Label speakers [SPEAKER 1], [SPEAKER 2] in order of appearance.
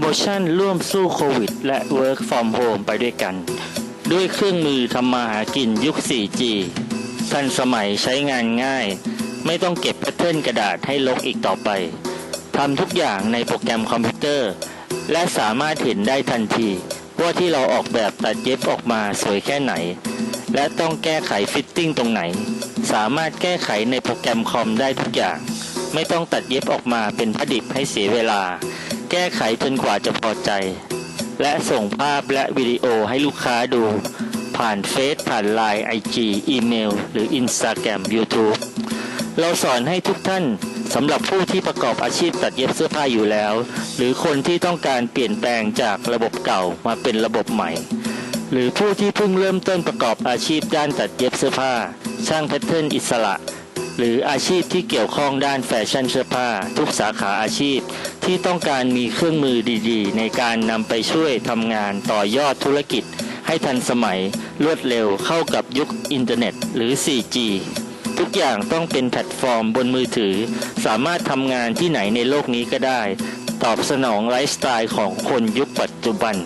[SPEAKER 1] โมชั่นร่วมสู้โควิด และ Work from Home ไปด้วยกัน ด้วยเครื่องมือทำมาหากินยุค 4G ทันสมัยใช้งานง่าย ไม่ต้องเก็บแพทเทิร์นกระดาษให้ลกอีกต่อไปทำทุกอย่างในโปรแกรมคอมพิวเตอร์ และสามารถเห็นได้ทันที ว่าที่เราออกแบบตัดเย็บออกมาสวยแค่ไหน และต้องแก้ไขฟิตติ้งตรงไหน สามารถแก้ไขในโปรแกรมคอมได้ทุกอย่าง ไม่ต้องตัดเย็บออกมาเป็นผ้าดิบให้เสียเวลา แก้ไขจนกว่าจะพอใจ และส่งภาพและวิดีโอให้ลูกค้าดู ผ่านเฟซผ่านไลน์ไอจีอีเมล หรือ Instagram YouTube เราสอนให้ทุกท่านสำหรับผู้ที่ประกอบอาชีพตัดเย็บเสื้อผ้าอยู่แล้ว หรือคนที่ต้องการเปลี่ยนแปลงจากระบบเก่ามาเป็นระบบใหม่ หรือผู้ที่เพิ่งเริ่มต้นประกอบอาชีพด้านตัดเย็บเสื้อผ้า ช่างแพทเทิร์นอิสระ หรืออาชีพที่เกี่ยวข้องด้านแฟชั่นเสื้อผ้า ทุกสาขาอาชีพ ที่ต้องการมีเครื่องมือดีๆ ในการนำไปช่วยทำงานต่อยอดธุรกิจ ให้ทันสมัยรวดเร็วเข้ากับยุคอินเทอร์เน็ตหรือ 4G ทุกอย่างต้องเป็นแพลตฟอร์มบนมือถือ สามารถทำงานที่ไหนในโลกนี้ก็ได้ ตอบสนองไลฟ์สไตล์ของคนยุคปัจจุบัน